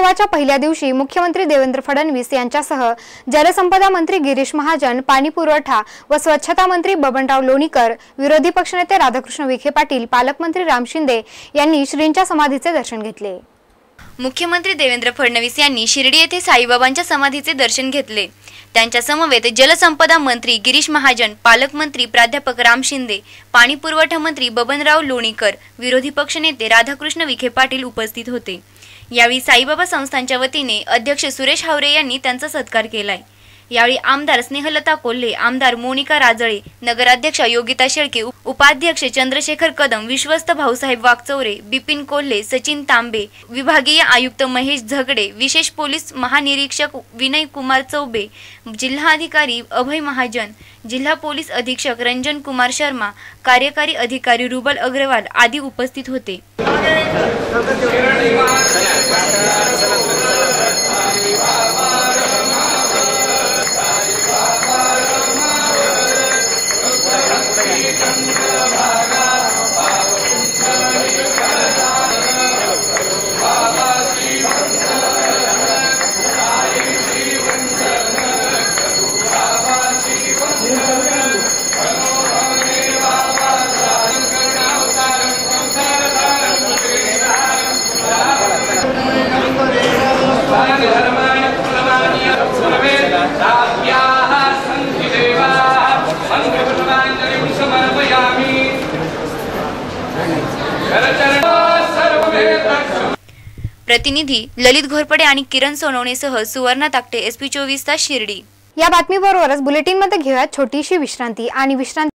उत्सवाच्या पहिल्या दिवशी मुख्यमंत्री देवेंद्र फडणवीस यांच्यासह जलसंपदा मंत्री गिरीश महाजन पाणी पुरवठा व स्वच्छता मंत्री बबनराव लोणीकर विरोधी पक्षनेते राधाकृष्ण विखे पाटील पालकमंत्री राम शिंदे यांनी श्रींच्या समाधीचे दर्शन घेतले. मुख्यमंत्री देवेंद्र फडणवीस यांनी शिर्डी येथे साईबाबांच्या समाधीचे दर्शन घेतले. त्यांच्या समवेत जलसंपदा मंत्री गिरीश महाजन पालकमंत्री प्राध्यापक राम शिंदे पाणी पुरवठा मंत्री बबनराव लोणीकर विरोधी पक्षनेते राधाकृष्ण विखे पाटील उपस्थित होते. यावेळी साईबाबा संस्थांच्या वतीने अध्यक्ष सुरेश हावरे यांनी त्यांचा सत्कार केलाय. यावेळी आमदार स्नेहलता कोल्हे आमदार मोनिका राजळे नगराध्यक्ष योगिता शेळके उपाध्यक्ष चंद्रशेखर कदम विश्वस्त भाऊसाहेब वागचौरे बिपिन कोल्हे सचिन तांबे विभागीय आयुक्त महेश झगडे विशेष पोलीस महानिरीक्षक विनय कुमार चौबे जिल्हाधिकारी अभय महाजन जिल्हा पोलीस अधीक्षक रंजन कुमार शर्मा कार्यकारी अधिकारी रुबल अग्रवाल आदी उपस्थित होते. प्रतिनिधी ललित घोरपडे आणि किरण सोनवणेसह सुवर्णा ताकटे एसपी चोवीस तास शिर्डी. या बातमीबरोबरच बुलेटिनमध्ये घेऊयात छोटीशी विश्रांती आणि विश्रांती